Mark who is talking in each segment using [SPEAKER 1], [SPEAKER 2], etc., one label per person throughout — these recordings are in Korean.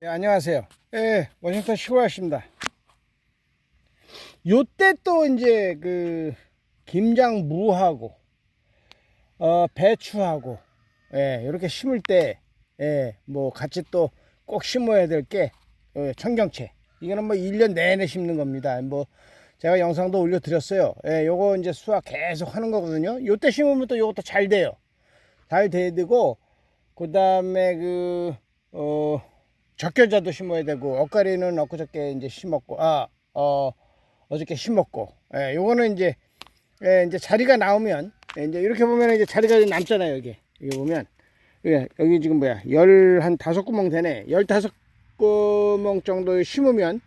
[SPEAKER 1] 네, 안녕하세요. 예, 워싱턴 시골아씨입니다. 요때 또 이제 그 김장 무하고 어 배추하고 예, 이렇게 심을 때 예, 뭐 같이 또 꼭 심어야 될게 어, 청경채. 이거는 뭐 1년 내내 심는 겁니다. 뭐 제가 영상도 올려 드렸어요. 예, 요거 이제 수확 계속 하는 거거든요. 요때 심으면 또 요것도 잘 돼요. 잘 돼야 되고 그다음에 그 어, 적겨자도 심어야 되고 엇가리는 엊그저께 이제 심었고 아 어 어저께 심었고 예, 요거는 이제 예, 이제 자리가 나오면 예, 이제 이렇게 보면 이제 자리가 남잖아요 여기. 여기 보면. 예, 여기 지금 뭐야? 열 한 다섯 구멍 되네. 열 다섯 구멍 정도 심으면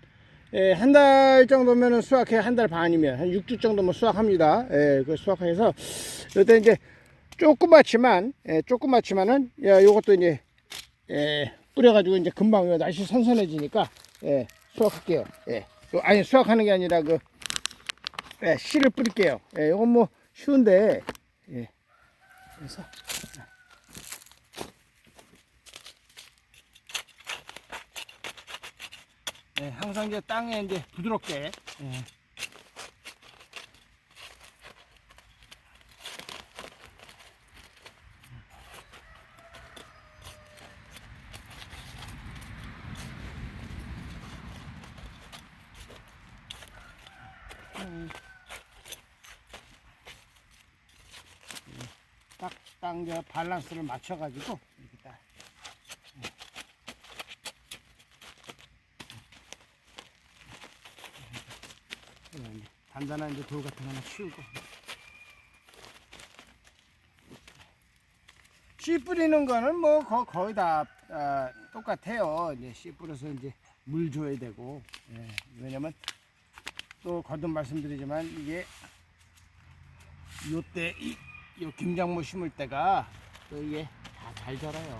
[SPEAKER 1] 예, 한 달 정도면은 수확해 한 달 반이면 한 6주 정도면 수확합니다. 예, 그 수확해서 이때 이제 조그맣지만 예, 조그맣지만은 야 요것도 이제 예, 뿌려가지고 이제 금방 요 날씨 선선해지니까 예, 수확할게요. 예, 요- 아니 수확하는 게 아니라 그 예, 씨를 뿌릴게요. 예, 이건 뭐 쉬운데 예, 그래서 예, 항상 이제 땅에 이제 부드럽게 예. 딱 딱 이제 밸런스를 맞춰가지고 이렇게 딱. 단단한 이제 돌 같은 거 하나 치우고. 씨 뿌리는 거는 뭐 거, 거의 다 아, 똑같아요. 이제 씨 뿌려서 이제 물 줘야 되고. 예, 왜냐면 또 거듭 말씀드리지만 이게 요때 이, 요 김장무 심을 때가 또 이게 다잘 자라요.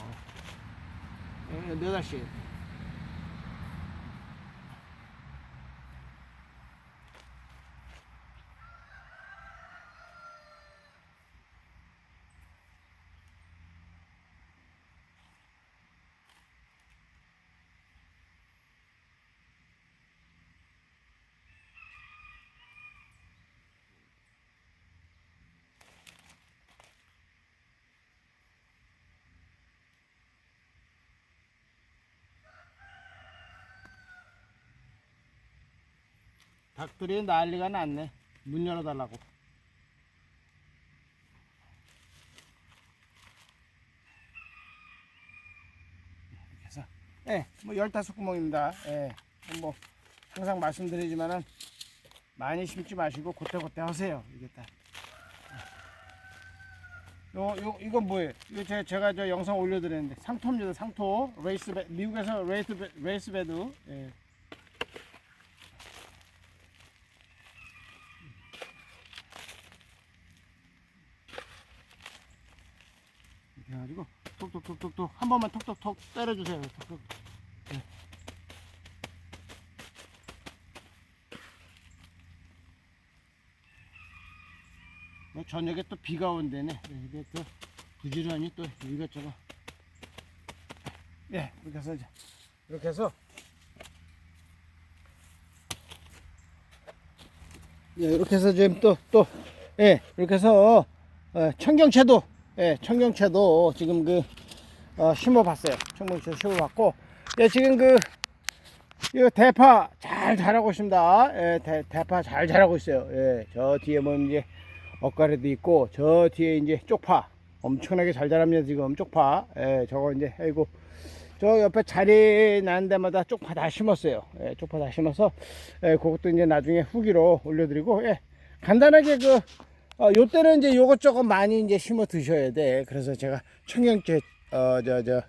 [SPEAKER 1] 예, 몇알 닭들이 난리가 났네. 문 열어달라고. 해서, 예, 뭐 열다섯 구멍입니다. 예, 뭐 항상 말씀드리지만은 많이 심지 마시고 고때고때 하세요. 이게 딱. 요, 요, 이건 뭐예요? 이거 제가, 저 영상 올려드렸는데 상토입니다. 상토. 레이스 베, 미국에서 레이스 베, 레이스 베드. 예. 이렇게 해가지고 톡톡톡톡톡 한 번만 톡톡톡 때려주세요. 톡톡. 네. 뭐 저녁에 또 비가 온대네. 네, 이게 또 부지런히 또 이것저것. 예, 이렇게 해서 이제 이렇게 해서 예, 이렇게 해서 지금 또 또 예, 이렇게 해서 어, 청경채도 예, 청경채도 지금 그 어, 심어봤어요. 청경채 심어봤고, 예, 지금 그이 대파 잘 자라고 있습니다. 예, 대, 대파 잘 자라고 있어요. 예, 저 뒤에 뭐 이제 엇가래도 있고, 저 뒤에 이제 쪽파 엄청나게 잘 자랍니다. 지금 쪽파. 예, 저거 이제 아이고 저 옆에 자리 난 데마다 쪽파 다 심었어요. 예, 쪽파 다 심어서 예, 그것도 이제 나중에 후기로 올려드리고, 예, 간단하게 그 어, 요때는 이제 요것저것 많이 이제 심어 드셔야 돼. 그래서 제가 청경채, 어, 저, 저,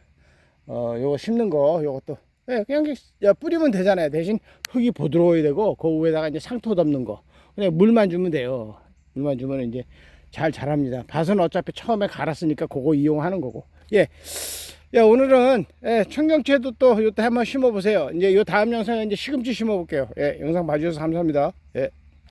[SPEAKER 1] 어, 요거 심는 거, 요것도, 예, 그냥 이렇게 야, 뿌리면 되잖아요. 대신 흙이 부드러워야 되고, 그 위에다가 이제 상토 덮는 거. 그냥 물만 주면 돼요. 물만 주면 이제 잘 자랍니다. 밭은 어차피 처음에 갈았으니까 그거 이용하는 거고. 예. 야, 오늘은, 예, 청경채도 또 요때 한번 심어 보세요. 이제 요 다음 영상에 이제 시금치 심어 볼게요. 예, 영상 봐 주셔서 감사합니다. 예.